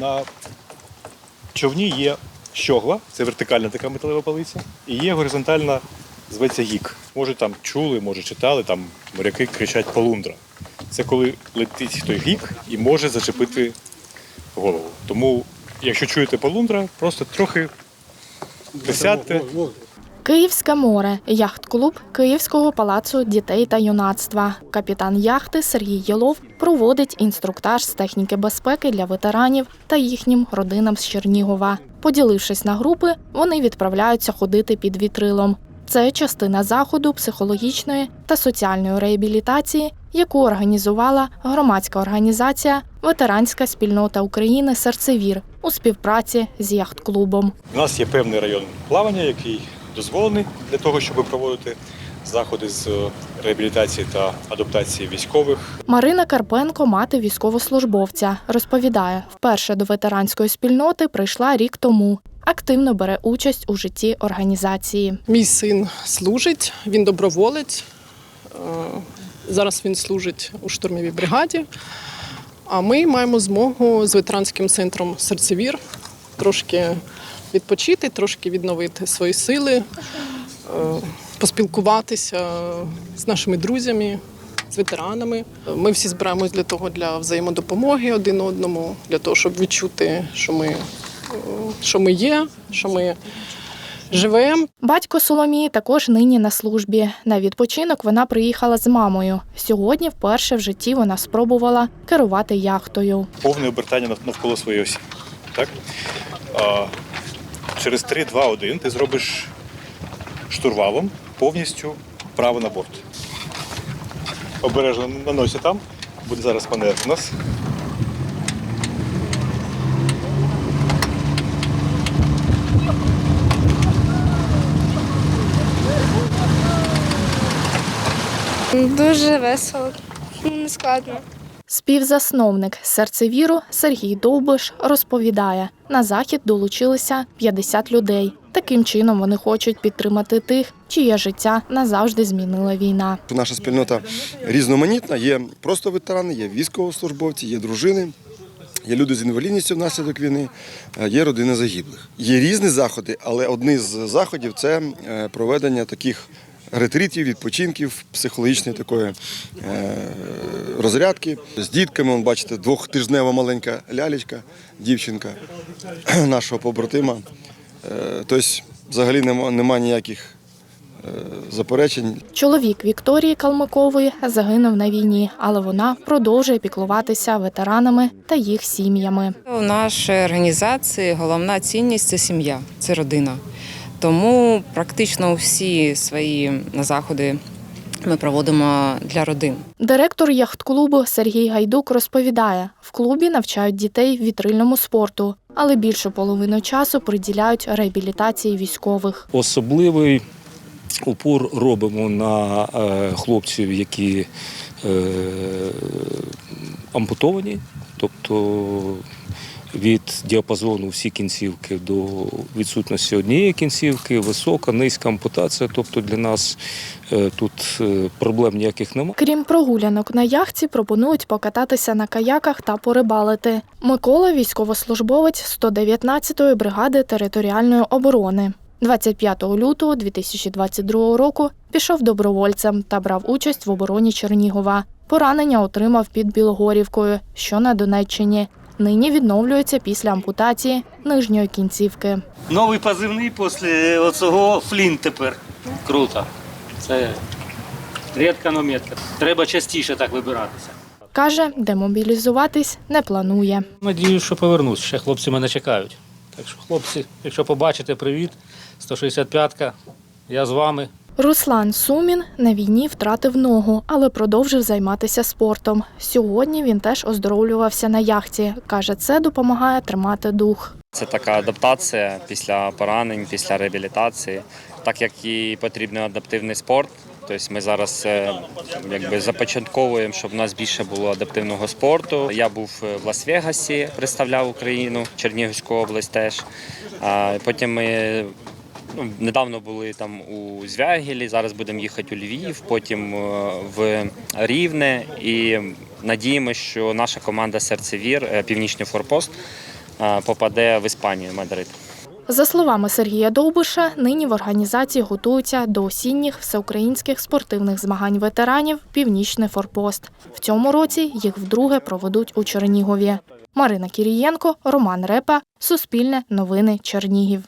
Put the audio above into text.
на човні є щогла, це вертикальна така металева полиця, і є горизонтальна, зветься гік. Може там чули, може читали, там моряки кричать полундра. Це коли летить той гік і може зачепити голову. Тому, якщо чуєте полундра, просто трохи присядьте. Київське море, яхт-клуб Київського палацу дітей та юнацтва. Капітан яхти Сергій Єлов проводить інструктаж з техніки безпеки для ветеранів та їхнім родинам з Чернігова. Поділившись на групи, вони відправляються ходити під вітрилом. Це частина заходу психологічної та соціальної реабілітації, яку організувала громадська організація Ветеранська спільнота України Серцевір у співпраці з яхт-клубом. У нас є певний район плавання, який дозволений для того, щоб проводити заходи з е, реабілітації та адаптації військових. Марина Карпенко, мати військовослужбовця, розповідає, вперше до ветеранської спільноти прийшла рік тому. Активно бере участь у житті організації. Мій син служить, він доброволець. Е, Зараз він служить у штурмовій бригаді. А ми маємо змогу з ветеранським центром серцевір трошки відпочити, трошки відновити свої сили, е, поспілкуватися з нашими друзями, з ветеранами. Ми всі збираємось для того для взаємодопомоги один одному, для того, щоб відчути, що ми, що ми є, що ми живемо. Батько Соломії також нині на службі. На відпочинок вона приїхала з мамою. Сьогодні вперше в житті вона спробувала керувати яхтою. повне обертання навколо своєї осі. Так? Через 3, 2, 1 ти зробиш штурвалом повністю право на борт. Обережно на носі там. Буде зараз панер у нас. Дуже весело, ну, не складно. Співзасновник серцевіру Сергій Довбиш розповідає: на захід долучилися 50 людей. Таким чином вони хочуть підтримати тих, чиє життя назавжди змінила війна. Наша спільнота різноманітна. Є просто ветерани, є військовослужбовці, є дружини, є люди з інвалідністю внаслідок війни, е, є родини загиблих. Є різні заходи, але одні з заходів це е, проведення таких ретритів, відпочинків, психологічної такої е, розрядки. З дітками, он, бачите, двохтижнева маленька лялечка, дівчинка нашого побратима. Тобто, взагалі нема, нема ніяких е, заперечень. Чоловік Вікторії Калмикової загинув на війні, але вона продовжує піклуватися ветеранами та їх сім'ями. У нашій організації головна цінність це сім'я, це родина. Тому практично всі свої заходи ми проводимо для родин. Директор яхт-клубу Сергій Гайдук розповідає, в клубі навчають дітей вітрильному спорту, але більшу половину часу приділяють реабілітації військових. Особливий упор робимо на е, хлопців, які е, ампутовані, тобто від діапазону всі кінцівки до відсутності однієї кінцівки, висока, низька ампутація. Тобто для нас е, тут е, проблем ніяких немає. Крім прогулянок на яхті, пропонують покататися на каяках та порибалити. Микола військовослужбовець 119-ї бригади територіальної оборони. 25 лютого 2022 року пішов добровольцем та брав участь в обороні Чернігова. Поранення отримав під Білогорівкою, що на Донеччині. Нині відновлюється після ампутації нижньої кінцівки. Новий позивний після оцього флінт тепер. Круто. Це рідка нометка. Треба частіше так вибиратися. Каже, демобілізуватись не планує. Надію, що повернусь. Ще хлопці мене чекають. Так що, хлопці, якщо побачите, привіт. 165-ка. Я з вами. Руслан Сумін на війні втратив ногу, але продовжив займатися спортом. Сьогодні він теж оздоровлювався на яхті. Каже, це допомагає тримати дух. Це така адаптація після поранень, після реабілітації, так як і потрібен адаптивний спорт. Тобто ми зараз е, якби започатковуємо, щоб у нас більше було адаптивного спорту. Я був в Лас-Вегасі, представляв Україну, Чернігівську область теж. Потім ми ну, недавно були там у Звягілі, зараз будемо їхати у Львів, потім е, в Рівне. І надіємося, що наша команда Серцевір, е, Північний Форпост, е, попаде в Іспанію, Мадрид. За словами Сергія Довбиша, нині в організації готуються до осінніх всеукраїнських спортивних змагань ветеранів Північний форпост. В цьому році їх вдруге проведуть у Чернігові. Марина Кірієнко, Роман Репа, Суспільне новини Чернігів.